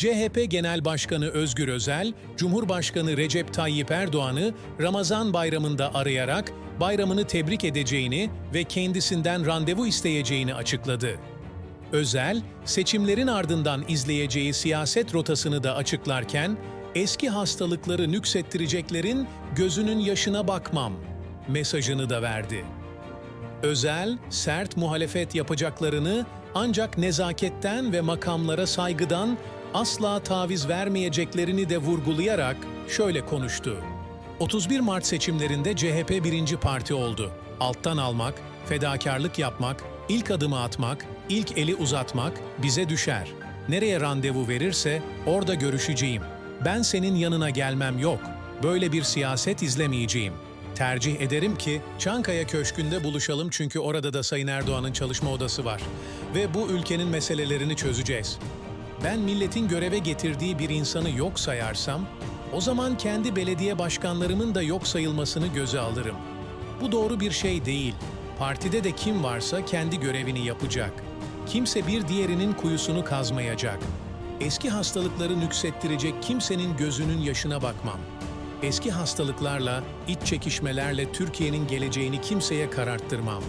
CHP Genel Başkanı Özgür Özel, Cumhurbaşkanı Recep Tayyip Erdoğan'ı Ramazan bayramında arayarak bayramını tebrik edeceğini ve kendisinden randevu isteyeceğini açıkladı. Özel, seçimlerin ardından izleyeceği siyaset rotasını da açıklarken, eski hastalıkları nüksettireceklerin gözünün yaşına bakmam mesajını da verdi. Özel, sert muhalefet yapacaklarını ancak nezaketten ve makamlara saygıdan asla taviz vermeyeceklerini de vurgulayarak şöyle konuştu. 31 Mart seçimlerinde CHP birinci parti oldu. Alttan almak, fedakarlık yapmak, ilk adımı atmak, ilk eli uzatmak bize düşer. Nereye randevu verirse orada görüşeceğim. Ben senin yanına gelmem yok. Böyle bir siyaset izlemeyeceğim. Tercih ederim ki Çankaya Köşkü'nde buluşalım çünkü orada da Sayın Erdoğan'ın çalışma odası var. Ve bu ülkenin meselelerini çözeceğiz. Ben milletin göreve getirdiği bir insanı yok sayarsam, o zaman kendi belediye başkanlarımın da yok sayılmasını göze alırım. Bu doğru bir şey değil. Partide de kim varsa kendi görevini yapacak. Kimse bir diğerinin kuyusunu kazmayacak. Eski hastalıkları nüksettirecek kimsenin gözünün yaşına bakmam. Eski hastalıklarla, iç çekişmelerle Türkiye'nin geleceğini kimseye kararttırmam.